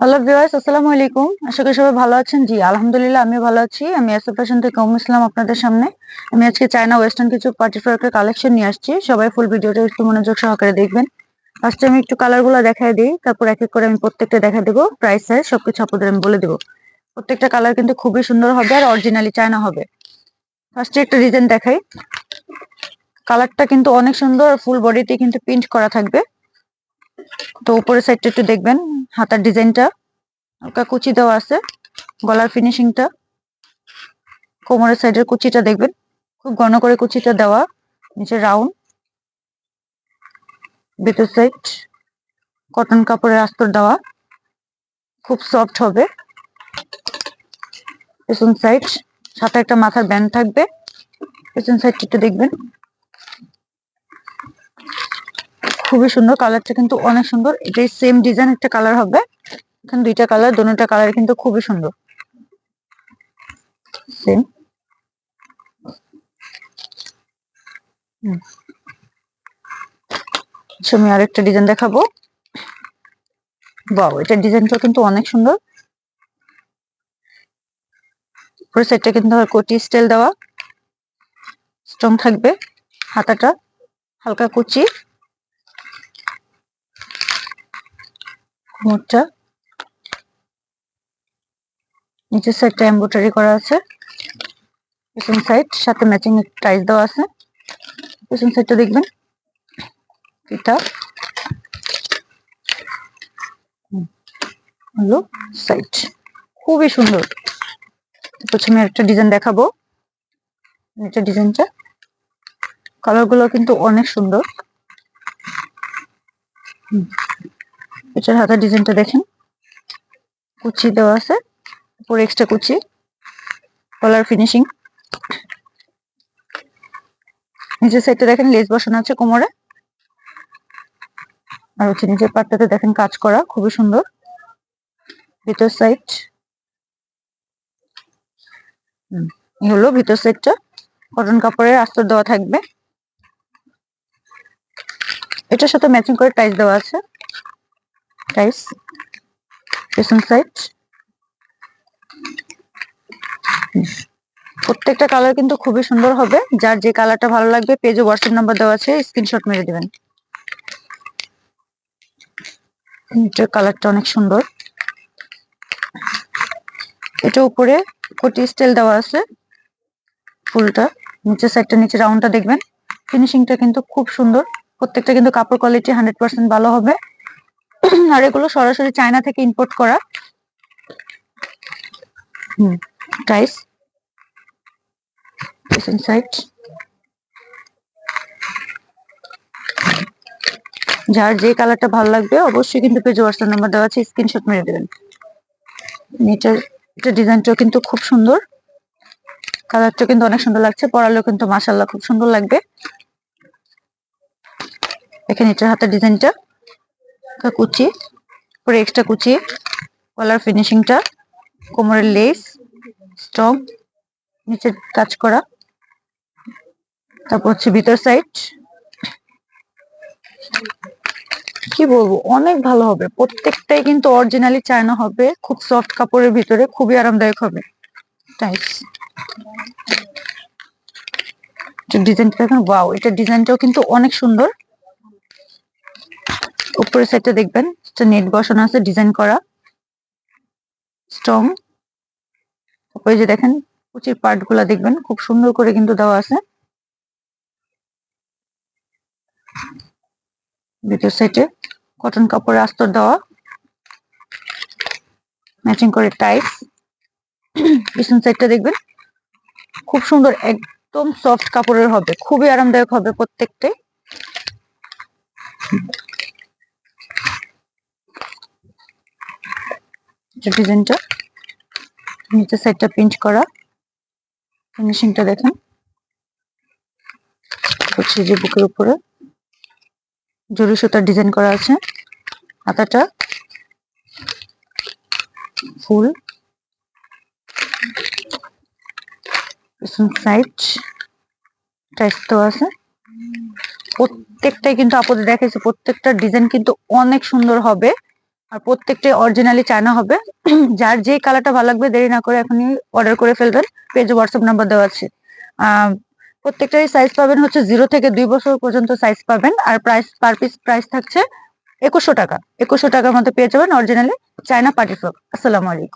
Hello viewers আসসালামু আলাইকুম। আশা সবাই ভালো আছেন। জি আমি ভালো আছি। আমি থেকে আপনাদের সামনে। আমি আজকে চায়না ওয়েস্টার্ন কিছু কালেকশন নিয়ে আসছি। সবাই ফুল ভিডিওটা একটু মনোযোগ সহকারে দেখবেন। ফার্স্টে আমি একটু দেখাই দিই। তারপর এক এক করে আমি প্রত্যেকটা দেবো। প্রাইস সবকিছু আমি বলে দেবো। প্রত্যেকটা কালার কিন্তু খুবই সুন্দর হবে আর অরিজিনালি চায়না হবে। ফার্স্টে একটা ডিজাইন দেখাই। কালারটা কিন্তু অনেক সুন্দর ফুল বডিতে কিন্তু প্রিন্ট করা থাকবে। তো উপরের সাইডটা একটু দেখবেন, হাতার ডিজাইনটা। হালকা কুচি দেওয়া আছে, গলার ফিনিশিংটা কোমরের সাইডের কুচিটা দেখবেন, খুব ঘন করে কুচিটা দেওয়া নিচে রাউন্ড ভিতর সাইড কটন কাপড়ের আস্তর দেওয়া। খুব সফট হবে। পেছন সাইড সাথে একটা মাথার ব্যান্ড থাকবে। পেছন সাইডটা একটু দেখবেন। খুবই সুন্দর কালারটা কিন্তু অনেক সুন্দর। এটাই সেম ডিজাইন একটা কালার হবে। এখানে দুইটা কালার দুটোটা কালার কিন্তু খুবই সুন্দর। সেম আমি আরেকটা ডিজাইন দেখাবো। বাও এটার ডিজাইনটা কিন্তু অনেক সুন্দর। পুরো সেটটা কিন্তু কোটি স্টাইল দেওয়া। স্ট্রং থাকবে হাতাটা, হালকা কুচি। কোমরটা নিচের সাইডটা এমব্রয়ডারি করা আছে। পেছন সাইড সাথে ম্যাচিং টাইস দেওয়া আছে। পেছন সাইডটা দেখবেন, এটা হলো সাইড খুবই সুন্দর। প্রথমে একটা ডিজাইন দেখাবো। এটা ডিজাইনটা কালারগুলো কিন্তু অনেক সুন্দর। এটার হাতের ডিজাইনটা দেখেন। কুচি দেওয়া আছে। উপরে এক্সট্রা কুচি। কলার ফিনিশিং নিচের সাইডটা দেখেন লেস বসানো আছে কোমরে। আর হচ্ছে নিচের পাটটাতে দেখেন, কাজ করা খুবই সুন্দর। ভিতর সাইড এই হলো ভিতর সাইডটা কটন কাপড়ের আস্তর দেওয়া থাকবে। এটার সাথে ম্যাচিং করে টাইস দেওয়া আছে। টাইস পেছন সাইড প্রত্যেকটা কালার কিন্তু খুবই সুন্দর হবে। যার যে কালারটা ভালো লাগবে পেজে হোয়াটসঅ্যাপ নাম্বার দেওয়া আছে স্ক্রিনশট মেরে দিবেন। এটার কালারটা অনেক সুন্দর। এটা উপরে কোটি স্টাইল দেওয়া আছে। ফুলটা। নিচের সাইডটা নিচে রাউন্ডটা দেখবেন। ফিনিশিংটা কিন্তু খুব সুন্দর। প্রত্যেকটা কিন্তু কাপড় কোয়ালিটি হান্ড্রেড পার্সেন্ট ভালো হবে। আর এগুলো সরাসরি চায়না থেকে ইম্পোর্ট করা। হুম টাইস যার যে কালারটা ভালো লাগবে, অবশ্যই কিন্তু পেজ হোয়াটসঅ্যাপ নাম্বার দেওয়া আছে স্ক্রিনশট মেরে দেবেন। নিচের এটা ডিজাইনটাও কিন্তু খুব সুন্দর। কালারটা কিন্তু অনেক সুন্দর লাগছে পরালেও কিন্তু মাসাল্লাহ খুব সুন্দর লাগবে। এখানে এটার হাতের ডিজাইনটা। কুচি পরে এক্সট্রা কুচি কলার ফিনিশিংটা কোমরের লেস স্ট্রং নিচে কাজ করা। তারপর হচ্ছে ভিতর সাইড কি বলব, অনেক ভালো হবে। প্রত্যেকটাই কিন্তু অরিজিনালি চায়না হবে, খুব সফট কাপড়ের ভিতরে, খুবই আরামদায়ক হবে। ডিজাইনটা দেখেন ওয়াও এটা ডিজাইনটাও কিন্তু অনেক সুন্দর। উপরের সাইডটা দেখবেন নেট বসানো আছে ডিজাইন করা। স্ট্রং তারপরে যে দেখেন, কুচির পার্টগুলা দেখবেন, খুব সুন্দর করে কিন্তু দেওয়া আছে। ভিতর সাইডে কটন কাপড়ের আস্তর দেওয়া। ম্যাচিং করে টাইস পিছন সাইডটা দেখবেন, খুব সুন্দর, একদম সফট কাপড়ের হবে, খুবই আরামদায়ক হবে প্রত্যেকটাই। ডিজাইনটা নিচের সাইডটা প্রিন্ট করা। ফিনিশিংটা দেখেন। হচ্ছে যে বুকের উপরে। জরি সুতার ডিজাইন করা আছে। হাতাটা ফুল। সাইড টাইস তো আছে। প্রত্যেকটাই কিন্তু আপদে দেখাইছে। প্রত্যেকটা ডিজাইন কিন্তু অনেক সুন্দর হবে। আর প্রত্যেকটাই অরিজিনালি চায়না হবে। যার যে কালারটা ভালো লাগবে দেরি না করে এখনই অর্ডার করে ফেলবেন। পেজে হোয়াটসঅ্যাপ নাম্বার দেওয়া আছে। আহ, প্রত্যেকটারই সাইজ পাবেন হচ্ছে জিরো থেকে দুই বছর পর্যন্ত সাইজ পাবেন। আর প্রাইস পার পিস প্রাইস থাকছে একুশশো টাকা। একুশশো টাকার মধ্যে পেয়ে যাবেন অরিজিনালি চায়না পার্টি ফ্রক আসসালামু আলাইকুম।